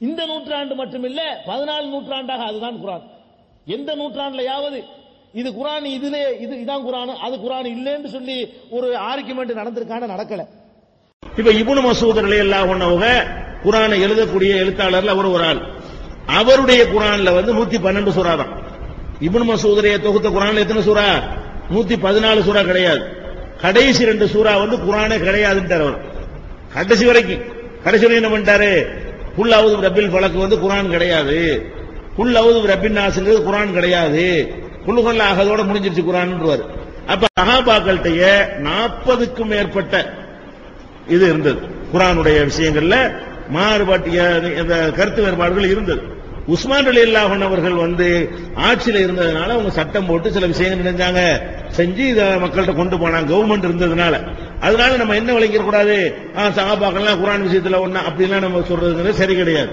இந்த நூற்றாண்டு மட்டுமில்ல பதினாலு நூற்றாண்டாக அதுதான் குரான். எந்த நூற்றாண்டுலயாவது இது குரான் இதுல இது இதான் குரான் அது குரான் இல்லைன்னு சொல்லி ஒரு ஆர்குமெண்ட் நடந்திருக்கான நடக்கல. இப்ப இபுனு மசூத் ரலியல்லாஹு அன்ஹுவங்க குரானை எழுதக்கூடிய எழுத்தாளர்ல அவர் ஒரு ஆள். அவருடைய குரான்ல வந்து 112 சூரா தான். இபுனு மசூதரையை தொகுத்த குரான் எத்தனை சூரா 114 சூரா கிடையாது. கடைசி ரெண்டு சூரா வந்து குரானே கிடையாதுன்றார் அவர். கடைசி வரைக்கும். கடைசி என்ன பண்ணிட்டாரு? குல்லாவது ரப்பில் பழக்கு வந்து குரான் கிடையாது. குல்லாவது ரப்பின் நாசுங்கிறது குரான் கிடையாது. குழுகல் ஆகதோட முடிஞ்சிருச்சு குரான்ன்றவர். அப்ப சஹாபாக்கள்கிட்டயே நாற்பதுக்கும் மேற்பட்ட இது இருந்தது. குரானுடைய விஷயங்கள்ல மாறுபாட்டு கருத்து வேறுபாடுகள் இருந்தது. உஸ்மான் அலி அல்லாஹன் அவர்கள் வந்து ஆட்சியில் இருந்ததுனால அவங்க சட்டம் போட்டு சில விஷயங்கள் நினைஞ்சாங்க செஞ்சு இதை மக்கள்கிட்ட கொண்டு போனாங்க. கவர்மெண்ட் இருந்ததுனால. அதனால நம்ம என்ன விளங்கிடக்கூடாது சகாபாக்கள்லாம் குரான் விஷயத்துல ஒன்னா அப்படிலாம் நம்ம சொல்றதுங்கிறது சரி கிடையாது.